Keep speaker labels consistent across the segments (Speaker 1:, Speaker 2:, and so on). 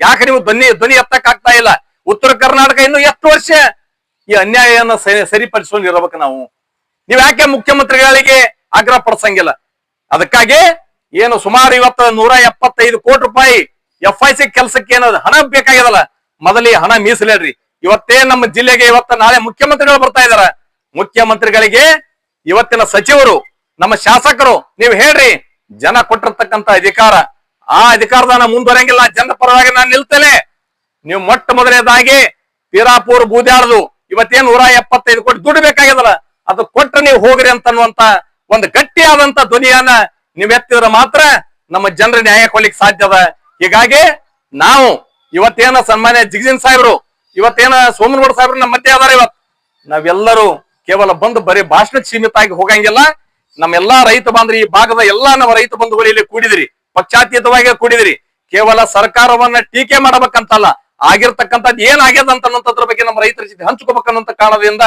Speaker 1: ಯಾಕೆ ನೀವು ಧ್ವನಿ ಧ್ವನಿ ಎತ್ತಕ್ಕಾಗ್ತಾ ಇಲ್ಲ? ಉತ್ತರ ಕರ್ನಾಟಕ ಇನ್ನು ಎಷ್ಟು ವರ್ಷ ಈ ಅನ್ಯಾಯವನ್ನು ಸರಿ, ಸರಿಪಡಿಸ್ಕೊಂಡಿರ್ಬೇಕು ನಾವು? ನೀವ್ ಯಾಕೆ ಮುಖ್ಯಮಂತ್ರಿಗಳಿಗೆ ಆಗ್ರಹ ಪಡಿಸಂಗಿಲ್ಲ? ಅದಕ್ಕಾಗಿ ಏನು ಸುಮಾರು ಇವತ್ತು ನೂರ ಎಪ್ಪತ್ತೈದು ಕೋಟಿ ರೂಪಾಯಿ ಎಫ್ ಐ ಸಿ ಕೆಲಸಕ್ಕೆ ಏನದು ಹಣ ಬೇಕಾಗ್ಯದಲ್ಲ? ಮೊದಲಿ ಹಣ ಮೀಸಲಿಡ್ರಿ. ಇವತ್ತೇ ನಮ್ಮ ಜಿಲ್ಲೆಗೆ ಇವತ್ತ ನಾಳೆ ಮುಖ್ಯಮಂತ್ರಿಗಳು ಬರ್ತಾ ಇದಾರ. ಮುಖ್ಯಮಂತ್ರಿಗಳಿಗೆ ಇವತ್ತಿನ ಸಚಿವರು, ನಮ್ಮ ಶಾಸಕರು, ನೀವು ಹೇಳ್ರಿ, ಜನ ಕೊಟ್ಟಿರ್ತಕ್ಕಂತ ಅಧಿಕಾರ ಆ ಅಧಿಕಾರದ ನಾನು ಮುಂದುವರಂಗಿಲ್ಲ. ಜನ ಪರವಾಗಿ ನಾನು ನಿಲ್ತೇನೆ. ನೀವು ಮೊಟ್ಟ ಮೊದಲನೇದಾಗಿ ಪೀರಾಪುರ್ ಬೂದ್ಯಾಳದು. ಇವತ್ತೇನ್ ನೂರ ಎಪ್ಪತ್ತೈದು ಕೋಟಿ ದುಡ್ಡು ಬೇಕಾಗಿದ್ರ ಅದು ಕೊಟ್ರ ನೀವು ಹೋಗ್ರಿ ಅಂತನ್ನುವಂತ ಒಂದು ಗಟ್ಟಿಯಾದಂತ ಧ್ವನಿಯನ್ನ ನೀವ್ ಎತ್ತಿದ್ರೆ ಮಾತ್ರ ನಮ್ಮ ಜನರ ನ್ಯಾಯ ಕೊಡ್ಲಿಕ್ಕೆ ಸಾಧ್ಯ ಅದ. ಹೀಗಾಗಿ ನಾವು ಇವತ್ತೇನ ಸನ್ಮಾನ್ಯ ಜಿಗಜಿನ್ ಸಾಹೇಬ್ರು, ಇವತ್ತೇನ ಸೋಮನಗೌಡ ಸಾಹೇಬ್ರು ನಮ್ಮ ಮಧ್ಯೆ ಅದಾರ ಇವತ್ ನಾವೆಲ್ಲರೂ ಕೇವಲ ಬಂದು ಬರೀ ಭಾಷಣಕ್ಕೆ ಸೀಮಿತ ಆಗಿ ಹೋಗಂಗಿಲ್ಲ. ನಮ್ಮೆಲ್ಲಾ ರೈತ ಬಾಂಧವರು ಈ ಭಾಗದ ಎಲ್ಲಾ ನಮ್ಮ ರೈತ ಬಂಧುಗಳು ಇಲ್ಲಿ ಕೂಡಿದಿರಿ. ಪಕ್ಷಾತೀತವಾಗಿ ಕೂಡಿದಿರಿ. ಕೇವಲ ಸರ್ಕಾರವನ್ನ ಟೀಕೆ ಮಾಡಬೇಕಂತಲ್ಲ, ಆಗಿರ್ತಕ್ಕಂಥದ್ದು ಏನ್ ಆಗ್ಯದ ಅಂತ ಅನ್ನೋದ್ರ ಬಗ್ಗೆ ನಮ್ಮ ರೈತರ ಜೊತೆ ಹಂಚ್ಕೋಬೇಕನ್ನೋಂತ ಕಾರಣದಿಂದ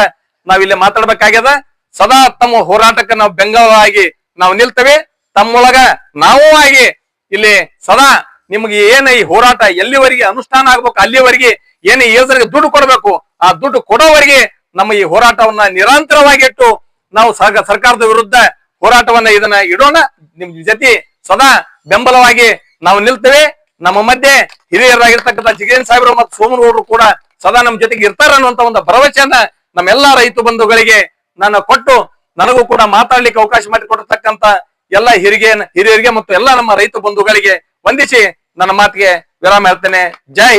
Speaker 1: ನಾವಿಲ್ಲಿ ಮಾತಾಡ್ಬೇಕಾಗ್ಯದ. ಸದಾ ತಮ್ಮ ಹೋರಾಟಕ್ಕೆ ನಾವು ಬೆಂಗಾವಲಾಗಿ ನಾವು ನಿಲ್ತೇವೆ. ತಮ್ಮೊಳಗ ನಾವು ಆಗಿ ಇಲ್ಲಿ ಸದಾ ನಿಮ್ಗೆ ಏನ ಈ ಹೋರಾಟ ಎಲ್ಲಿವರೆಗೆ ಅನುಷ್ಠಾನ ಆಗ್ಬೇಕು, ಅಲ್ಲಿವರೆಗೆ ಏನೇ ಯೋಜನೆಗೆ ದುಡ್ಡು ಕೊಡಬೇಕು, ಆ ದುಡ್ಡು ಕೊಡೋವರೆಗೆ ನಮ್ಮ ಈ ಹೋರಾಟವನ್ನ ನಿರಂತರವಾಗಿಟ್ಟು ನಾವು ಸರ್ಕ- ಸರ್ಕಾರದ ವಿರುದ್ಧ ಹೋರಾಟವನ್ನ ಇದನ್ನ ಇಡೋಣ. ನಿಮ್ ಜೊತೆ ಸದಾ ಬೆಂಬಲವಾಗಿ ನಾವು ನಿಲ್ತೇವೆ ನಮ್ಮ ಮಧ್ಯೆ ಹಿರಿಯರಾಗಿರ್ತಕ್ಕಂಥ ಜಿಗೇನ್ ಸಾಹೇಬ್ರು ಮತ್ತು ಸೋಮನಗೌಡರು ಕೂಡ ಸದಾ ನಮ್ಮ ಜೊತೆಗೆ ಇರ್ತಾರೆ ಅನ್ನುವಂತ ಒಂದು ಭರವಸೆಯನ್ನ ನಮ್ಮೆಲ್ಲಾ ರೈತ ಬಂಧುಗಳಿಗೆ ನಾನು ಕೊಟ್ಟು ನನಗೂ ಕೂಡ ಮಾತಾಡ್ಲಿಕ್ಕೆ ಅವಕಾಶ ಮಾಡಿಕೊಡ್ತಕ್ಕಂತ ಎಲ್ಲ ಹಿರಿಗೆ ಹಿರಿಯರಿಗೆ ಮತ್ತು ಎಲ್ಲ ನಮ್ಮ ರೈತ ಬಂಧುಗಳಿಗೆ ವಂದಿಸಿ ನನ್ನ ಮಾತಿಗೆ ವಿರಾಮ ಹೇಳ್ತೇನೆ ಜೈ.